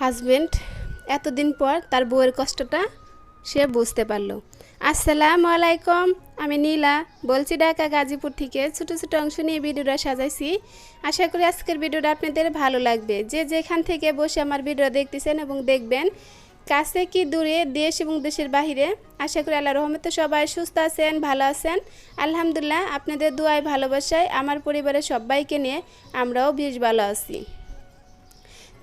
Husband এতদিন পর তার বউয়ের কষ্টটা সে বুঝতে পারল। আসসালামু আলাইকুম, আমি নীলা। বলছি ঢাকা গাজীপুর থেকে ছোটো ছোটো অংশ নিয়ে ভিডিওটা সাজাইছি। আশা করি আজকের ভিডিওটা আপনাদের ভালো লাগবে। যে যেখান থেকে বসে আমার ভিডিও দেখতেছেন এবং দেখবেন, কাছে কি দূরে দেশ এবং দেশের বাহিরে, আশা করি আল্লাহ রহমতে সবাই সুস্থ আছেন, ভালো আছেন। আলহামদুলিল্লাহ, আপনাদের দোয়ায় ভালোবাসায়, আমার পরিবারের সবাইকে নিয়ে আমরাও বেশ ভালো আছি।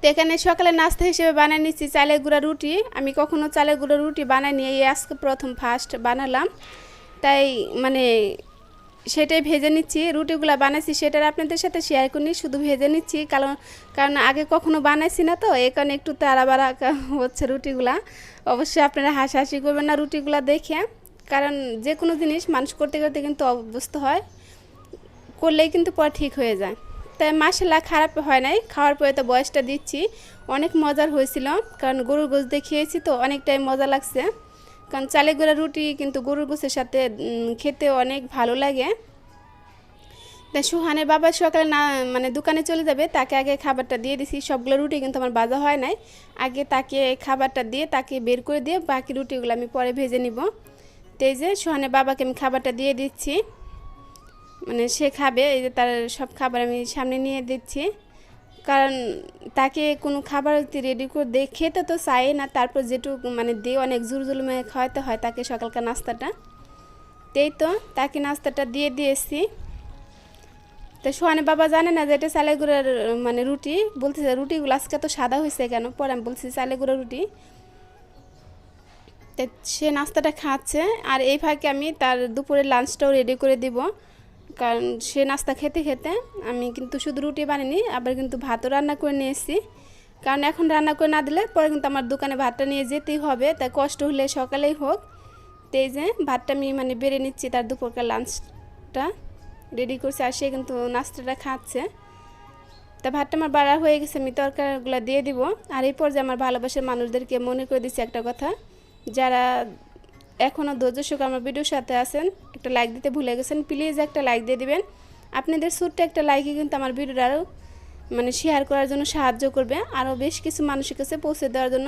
তো এখানে সকালে নাস্তা হিসেবে বানিয়ে নিচ্ছি চালের গুঁড়া রুটি। আমি কখনো চালের গুঁড়া রুটি বানাই নিয়ে আজকে প্রথম ফার্স্ট বানালাম। তাই মানে সেটাই ভেজে নিচ্ছি, রুটিগুলো বানাইছি, সেটার আপনাদের সাথে শেয়ার করিনি শুধু ভেজে নিচ্ছি। কারণ কারণ আগে কখনো বানাইছি না তো এই কারণে একটু তাড়াবাড়া হচ্ছে রুটিগুলা। অবশ্যই আপনারা হাসাহাসি করবেন না রুটিগুলা দেখে, কারণ যে কোনো জিনিস মানুষ করতে করতে কিন্তু অভ্যস্ত হয়। করলেই কিন্তু পরে ঠিক হয়ে যায়। তাই মাসাল্লাহ খারাপ হয় নাই। খাওয়ার পরে তো বয়সটা দিচ্ছি। অনেক মজার হয়েছিল। কারণ গরুর গোছ দিয়ে খেয়েছি তো অনেকটাই মজা লাগছে। কারণ চালে গুঁড়া রুটি কিন্তু গরুর গোছের সাথে খেতে অনেক ভালো লাগে। তাই সুহানের বাবা সকালে না মানে দোকানে চলে যাবে, তাকে আগে খাবারটা দিয়ে দিছি। সবগুলো রুটি কিন্তু আমার বাজা হয় নাই। আগে তাকে খাবারটা দিয়ে, তাকে বের করে দিয়ে বাকি রুটিগুলো আমি পরে ভেজে নিব। তো যে সুহানের বাবাকে আমি খাবারটা দিয়ে দিচ্ছি। মানে সে খাবে, এই যে তার সব খাবার আমি সামনে নিয়ে দিচ্ছি। কারণ তাকে কোনো খাবার রেডি করে দিয়ে খেতে তো চাই না, তারপর যেটুকু মানে দিয়ে অনেক জোর জুলুমে খাওয়াতে হয় তাকে সকালকার নাস্তাটা। তেই তো তাকে নাস্তাটা দিয়ে দিয়েছি। তো সোহানে বাবা জানে না যে এটা চালে গুঁড়ার মানে রুটি। বলতেছে, রুটিগুলো আজকে তো সাদা হয়েছে কেন? পরে আমি বলছি চালে গুঁড়া রুটি। সে নাস্তাটা খাচ্ছে। আর এই ফাঁকে আমি তার দুপুরের লাঞ্চটাও রেডি করে দিব। কারণ সে নাস্তা খেতে খেতে আমি কিন্তু শুধু রুটি বানিনি আবার কিন্তু ভাতও রান্না করে নিয়ে এসেছি। কারণ এখন রান্না করে না দিলে পরে কিন্তু আমার দোকানে ভাতটা নিয়ে যেতেই হবে তাই কষ্ট হলে সকালেই হোক। তো এই যে ভাতটা আমি মানে বেড়ে নিচ্ছি তার দুপুরকার লাঞ্চটা রেডি করছে, আর সে কিন্তু নাস্তাটা খাচ্ছে। তা ভাতটা আমার বাড়া হয়ে গেছে, আমি তরকারিগুলো দিয়ে দিব। আর এই পর্যায়ে আমার ভালোবাসার মানুষদেরকে মনে করে দিচ্ছি একটা কথা, যারা এখনও ধৈর্য আমার ভিডিওর সাথে আছেন, একটা লাইক দিতে ভুলে গেছেন প্লিজ একটা লাইক দিয়ে দিবেন। আপনাদের ছোট্ট একটা লাইকই কিন্তু আমার ভিডিওটা আরও মানে শেয়ার করার জন্য সাহায্য করবে আরও বেশ কিছু মানুষের কাছে পৌঁছে দেওয়ার জন্য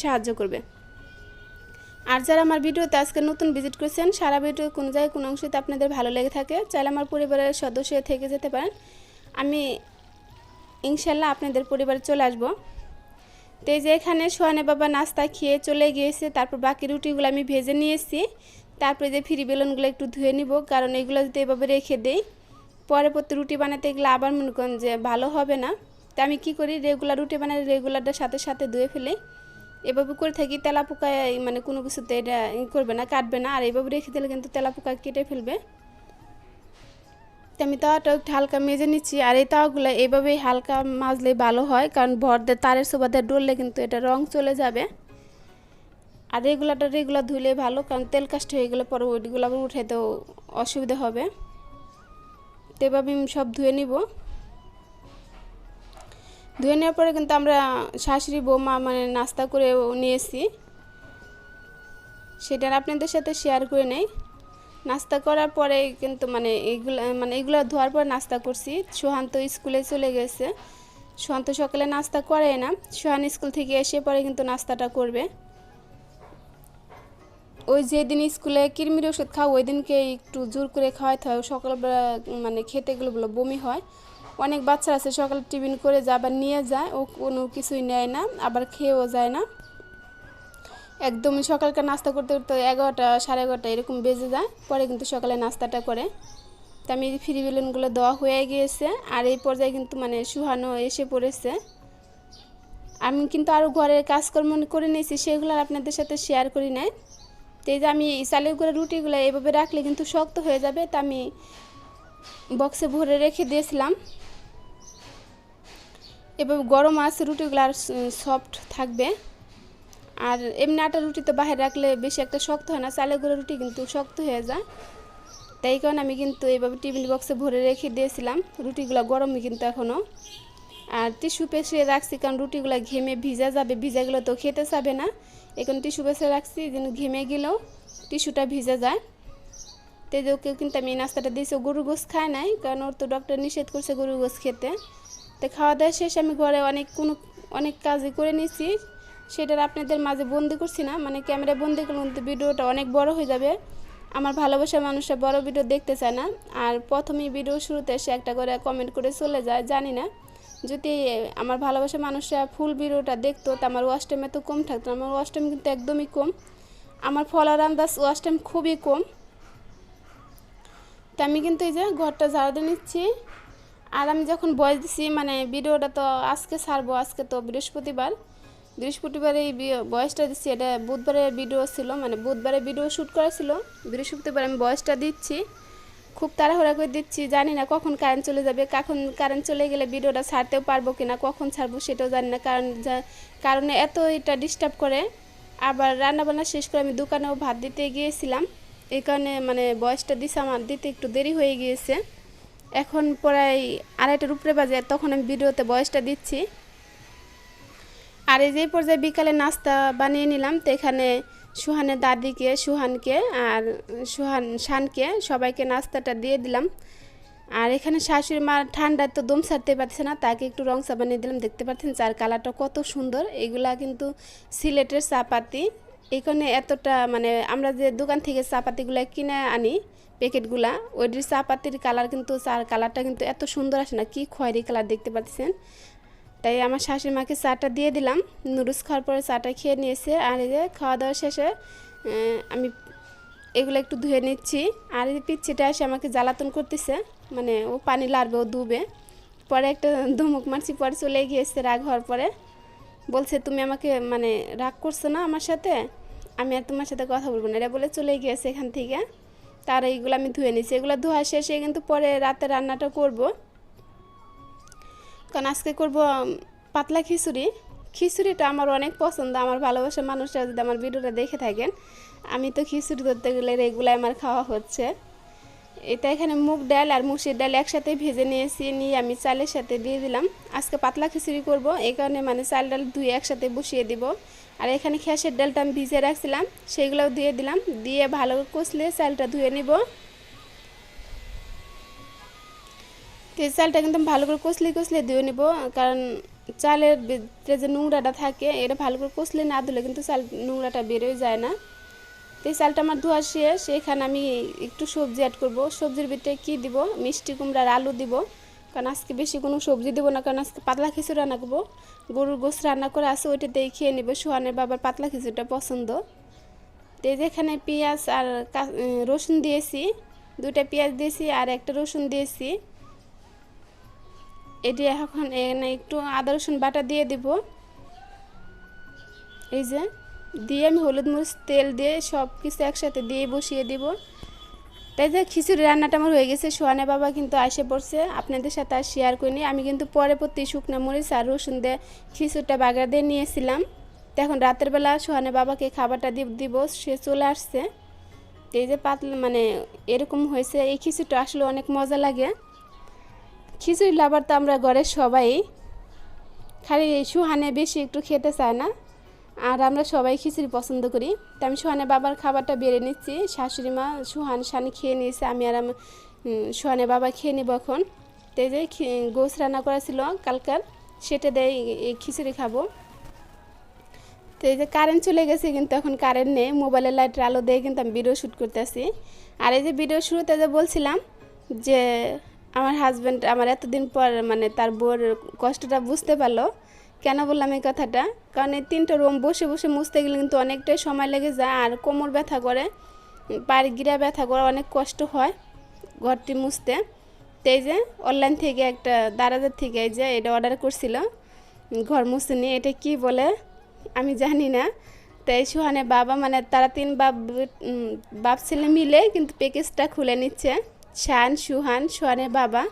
সাহায্য করবে। আর যারা আমার ভিডিওতে আজকে নতুন ভিজিট করেছেন, সারা ভিডিও কোনো জায়গায়, কোনো অংশতে আপনাদের ভালো লেগে থাকে, চাইলে আমার পরিবারের সদস্য থেকে যেতে পারেন। আমি ইনশাল্লাহ আপনাদের পরিবারে চলে আসব। তো এই যে এখানে সোহানে বাবা নাস্তা খেয়ে চলে গিয়েছে, তারপর বাকি রুটিগুলো আমি ভেজে নিয়েছি। তারপরে যে ফ্রি বেলুনগুলো একটু ধুয়ে নিব, কারণ এগুলো যদি এভাবে রেখে দেই পরে প্রতি রুটি বানাতে এগুলো আবার মনে করেন যে ভালো হবে না। তা আমি কি করি রেগুলার রুটি বানাই রেগুলারটার সাথে সাথে ধুয়ে ফেলি। এভাবে করে থাকি তেলা পোকায় মানে কোনো কিছুতে এটা করবে না, কাটবে না। আর এভাবে রেখে দিলে কিন্তু তেলা পোকা কেটে ফেলবে। তো আমি তাওয়াটা একটু হালকা মেজে নিচ্ছি, আর এই তাওয়াগুলো এইভাবেই হালকা মাজলে ভালো হয়, কারণ ভর দিয়ে তারের সোবাদে ডললে কিন্তু এটা রং চলে যাবে। আর রেগুলারটা রেগুলার ধুলে ভালো, কারণ তেল কাস্ট হয়ে গেলে পরে ওইগুলো আবার উঠাইতেও অসুবিধা হবে। তো এভাবে আমি সব ধুয়ে নিব। ধুয়ে নেওয়ার পরে কিন্তু আমরা শাশুড়ি বৌমা মানে নাস্তা করে নিয়েছি। সেটা আপনাদের সাথে শেয়ার করে নেই। নাস্তা করার পরে কিন্তু মানে এইগুলো মানে এগুলো ধোয়ার পর নাস্তা করছি। সোহান তো স্কুলে চলে গেছে। সোহান তো সকালে নাস্তা করে না। সোহান স্কুল থেকে এসে পরে কিন্তু নাস্তাটা করবে। ওই যেদিন স্কুলে কৃমির ওষুধ খাও ওই দিনকে একটু জোর করে খাওয়াইতে হয়। সকালবেলা মানে খেতে গেলে বলে বমি হয়। অনেক বাচ্চা আছে, সকালে টিফিন করে যায় আবার নিয়ে যায়। ও কোনো কিছুই নেয় না, আবার খেয়েও যায় না। একদমই সকালকার নাস্তা করতে করতে এগারোটা, সাড়ে এগারোটা এরকম বেজে যায়। পরে কিন্তু সকালে নাস্তাটা করে। তো আমি ফ্রি বেলুনগুলো দেওয়া হয়ে গিয়েছে। আর এই পর্যায়ে কিন্তু মানে সুহানো এসে পড়েছে। আমি কিন্তু আরও ঘরের কাজকর্ম করে নিয়েছি, সেগুলো আপনাদের সাথে শেয়ার করি নাই। তো এই যে আমি চালের করে রুটিগুলো এভাবে রাখলে কিন্তু শক্ত হয়ে যাবে। তা আমি বক্সে ভরে রেখে দিয়েছিলাম। এভাবে গরম আছে রুটিগুলো আর সফট থাকবে। আর এমনি আটা রুটি তো বাইরে রাখলে বেশি একটা শক্ত হয় না, চালের গুঁড়ো রুটি কিন্তু শক্ত হয়ে যায়। তাই কারণে আমি কিন্তু এইভাবে টিফিন বক্সে ভরে রেখে দিয়েছিলাম। রুটিগুলো গরমই কিন্তু এখনও আর টিস্যু পেশে রাখছি কারণ রুটিগুলো ঘেমে ভিজা যাবে ভিজা গেলে তো খেতে চাবে না। এখন টিস্যু পেশে রাখছি, যেন ঘেমে গেলেও টিস্যুটা ভিজে যায়। তো যে ওকে কিন্তু আমি নাস্তাটা দিয়েছি গরু গোস খায় নাই, কারণ ওর তো ডক্টর নিষেধ করছে গরু গোস খেতে। তো খাওয়া দাওয়া শেষ আমি ঘরে অনেক কোনো, অনেক কাজই করে নিয়েছি। সেটার আপনাদের মাঝে বন্দি করছি না। মানে ক্যামেরা বন্দি করলে কিন্তু ভিডিওটা অনেক বড় হয়ে যাবে। আমার ভালোবাসার মানুষরা বড় ভিডিও দেখতে চায় না। আর প্রথমেই ভিডিও শুরুতে সে একটা করে কমেন্ট করে চলে যায়, জানি না। যদি আমার ভালোবাসার মানুষরা ফুল ভিডিওটা দেখতো, তো আমার ওয়াশ টাইম এত কম থাকতো আমার ওয়াশ টাইম কিন্তু একদমই কম। আমার ফলোয়ার আন্দাজ ওয়াশ টাইম খুবই কম। তো আমি কিন্তু এই যে ঘরটা ঝাড়ু দিয়ে নিচ্ছি। আর আমি যখন বয়স দিছি মানে ভিডিওটা তো আজকে ছাড়বো, আজকে তো বৃহস্পতিবার। বৃহস্পতিবারে এই বয়সটা দিচ্ছি, এটা বুধবারের ভিডিও ছিল মানে বুধবারে ভিডিও শ্যুট করা ছিল, বৃহস্পতিবার আমি বয়সটা দিচ্ছি, খুব তাড়াহুড়া করে দিচ্ছি, জানি না কখন কারেন্ট চলে যাবে, কখন কারেন্ট চলে গেলে ভিডিওটা ছাড়তেও পারব কিনা, কখন ছাড়বো সেটাও জানি না, কারণ কারণে এত এটা ডিস্টার্ব করে, আবার রান্নাবান্না শেষ করে আমি দোকানেও ভাত দিতে গিয়েছিলাম, এই কারণে মানে বয়সটা দিছে আমার, দিতে একটু দেরি হয়ে গিয়েছে, এখন প্রায় আড়াইটার উপরে বাজে, তখন আমি ভিডিওতে বয়সটা দিচ্ছি আর এই যে পর্যায়ে বিকালে নাস্তা বানিয়ে নিলাম, তো এখানে সুহানের দাদিকে, সুহানকে আর সুহান, শানকে সবাইকে নাস্তাটা দিয়ে দিলাম। আর এখানে শাশুড়ি মা ঠান্ডায় তো দম ছাড়তে পারছে না, তাকে একটু রং চা বানিয়ে দিলাম। দেখতে পাচ্ছেন চার কালারটা কত সুন্দর, এগুলা কিন্তু সিলেটের চাপাতি। এখানে এতটা মানে আমরা যে দোকান থেকে চাপাতিগুলো কিনে আনি, প্যাকেটগুলা, ওইটির চাপাতির কালার কিন্তু, চার কালারটা কিন্তু এত সুন্দর আসে না, কি খয়েরি কালার দেখতে পাচ্ছেন। তাই আমার শাশুড়ি মাকে চাটা দিয়ে দিলাম। নুডলস খাওয়ার পরে চাটা খেয়ে নিয়েছে। আর এই যে খাওয়া দাওয়া শেষে আমি এগুলো একটু ধুয়ে নিচ্ছি। আর এই পিচ্ছিটা এসে আমাকে জ্বালাতন করতেছে। মানে ও পানি লাড়বে, ও ডুবে পরে একটা ধমক মারছি, পরে চলে গিয়েছে রাগ হওয়ার পরে। বলছে, তুমি আমাকে মানে রাগ করছ না আমার সাথে? আমি আর তোমার সাথে কথা বলব না। এটা বলে, চলে গিয়েছে এখান থেকে। তার এইগুলো আমি ধুয়ে নিচ্ছি। এগুলো ধোয়া শেষে কিন্তু পরে রাতে রান্নাটা করব। কারণ আজকে করব পাতলা খিচুড়ি। খিচুড়িটা আমার অনেক পছন্দ, আমার ভালোবাসার মানুষরা যদি আমার ভিডিওটা দেখে থাকেন, আমি তো খিচুড়ি ধরতে গেলে রেগুলার আমার খাওয়া হচ্ছে। এটা এখানে মুগ ডাল আর মুসির ডাল একসাথে ভেজে নিয়েছি, নিয়ে আমি চালের সাথে দিয়ে দিলাম। আজকে পাতলা খিচুড়ি করব এই কারণে মানে চাল ডাল ধুয়ে একসাথে বসিয়ে দিব। আর এখানে খেসের ডালটা আমি ভিজে রাখছিলাম সেইগুলোও দিয়ে দিলাম, দিয়ে ভালো কষলে চালটা ধুয়ে নিব। তো চালটা কিন্তু ভালো করে কষলে কষলে ধুয়ে নেব, কারণ চালের ভিতরে যে নোংরাটা থাকে, এটা ভালো করে কষলে না ধুলে কিন্তু চাল নোংরাটা বেরোয় যায় না। তো এই চালটা আমার ধোয়া শেষ, এখানে আমি একটু সবজি অ্যাড করব। সবজির ভিতরে কী দিব? মিষ্টি কুমড়ার আলু দিব, কারণ আজকে বেশি কোনো সবজি দেবো না, কারণ আজকে পাতলা খিচুড়ি রান্না করব। গরুর গোস রান্না করে আসে ওইটাতেই খেয়ে নেব। সোহানের বাবার পাতলা খিচুড়িটা পছন্দ। তো এই যে পেঁয়াজ আর রসুন দিয়েছি, দুইটা পেঁয়াজ দিয়েছি আর একটা রসুন দিয়েছি। এটি এখন এখানে একটু আদা, রসুন বাটা দিয়ে দিব। এই যে, দিয়ে আমি হলুদ মরিচ, তেল দিয়ে সব কিছু একসাথে দিয়ে বসিয়ে দিব। তাই যে খিচুড়ি রান্নাটা আমার হয়ে গেছে, সোহানে বাবা কিন্তু আসে পড়ছে, আপনাদের সাথে আর শেয়ার করিনি। আমি কিন্তু পরে প্রতি শুকনো মরিচ আর রসুন দিয়ে খিচুড়িটা বাগার দিয়ে নিয়েছিলাম। তো এখন রাতের বেলা সোহানে বাবাকে খাবারটা দিব, সে চলে আসছে। এই যে পাতলা মানে এরকম হয়েছে, এই খিচুড়িটা আসলে অনেক মজা লাগে। খিচুড়ি লাভার তো আমরা ঘরের সবাই। খালি সুহানে বেশি একটু খেতে চায় না। আর আমরা সবাই খিচুড়ি পছন্দ করি। তো আমি সুহানে বাবার খাবারটা বেড়ে নিচ্ছি। শাশুড়ি মা সুহান, শানি খেয়ে নিয়েছে, আমি আর আমার সুহানে বাবা খেয়ে নেব এখন। তো যে গোস রান্না করা ছিল কালকার, সেটা দেয় এই খিচুড়ি খাব। তো এই যে কারেন্ট চলে গেছে কিন্তু এখন কারেন্ট নেই। মোবাইলের লাইটের আলো দিয়ে কিন্তু আমি ভিডিও শ্যুট করতেছি। আর এই যে ভিডিও শুরুতে যে বলছিলাম যে আমার হাজব্যান্ড আমার এতদিন পর মানে তার বউর কষ্টটা বুঝতে পারল। কেন বললাম এই কথাটা? কারণ এই তিনটা রুম বসে বসে মুছতে গেলে কিন্তু অনেকটাই সময় লেগে যায় আর কোমর ব্যথা করে, পায়ের গিরা ব্যথা করে অনেক কষ্ট হয় ঘরটি মুছতে। তাই যে অনলাইন থেকে একটা দারাজের থেকে এই যে এটা অর্ডার করছিল, ঘর মুছে নিয়ে এটা কি বলে আমি জানি না। তাই সুহানে বাবা মানে তারা তিন বাপ বাপ ছেলে মিলে কিন্তু প্যাকেজটা খুলে নিচ্ছে। শান সুহান, সুহানের বাবা।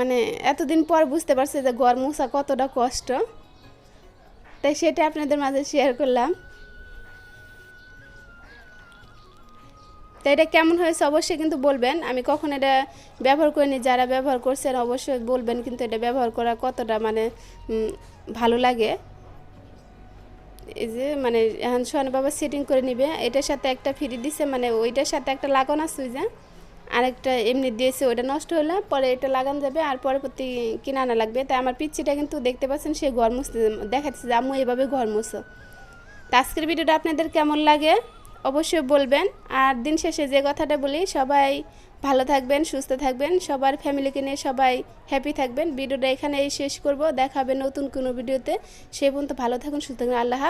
মানে এতদিন পর বুঝতে পারছে যে ঘর মোছা কতটা কষ্ট। তাই সেটা আপনাদের মাঝে শেয়ার করলাম। তো এটা কেমন হয়েছে অবশ্যই কিন্তু বলবেন। আমি কখন এটা ব্যবহার করিনি। যারা ব্যবহার করছেন অবশ্যই বলবেন কিন্তু এটা ব্যবহার করা কতটা মানে ভালো লাগে। এই যে মানে এখন সোহান বাবা সেটিং করে নিবে, এটার সাথে একটা ফ্রি দিছে মানে ওইটার সাথে একটা লাগানো যে, আরেকটা এমনি দিয়েছে ওটা নষ্ট হলে পরে এটা লাগানো যাবে আর পরবর্তী কিনে আনা লাগবে। তাই আমার পিচ্ছিটা কিন্তু দেখতে পাচ্ছেন, সে ঘর মুছতে দেখাচ্ছে যে আম্মু এভাবে ঘর মুছো। তো আজকের ভিডিওটা আপনাদের কেমন লাগে অবশ্যই বলবেন। আর দিন শেষে যে কথাটা বলি, সবাই ভালো থাকবেন, সুস্থ থাকবেন, সবার ফ্যামিলিকে নিয়ে সবাই হ্যাপি থাকবেন। ভিডিওটা এখানেই শেষ করব, দেখা হবে নতুন কোনো ভিডিওতে। সে পর্যন্ত ভালো থাকুন, সুস্থ থাকুন, আল্লাহ।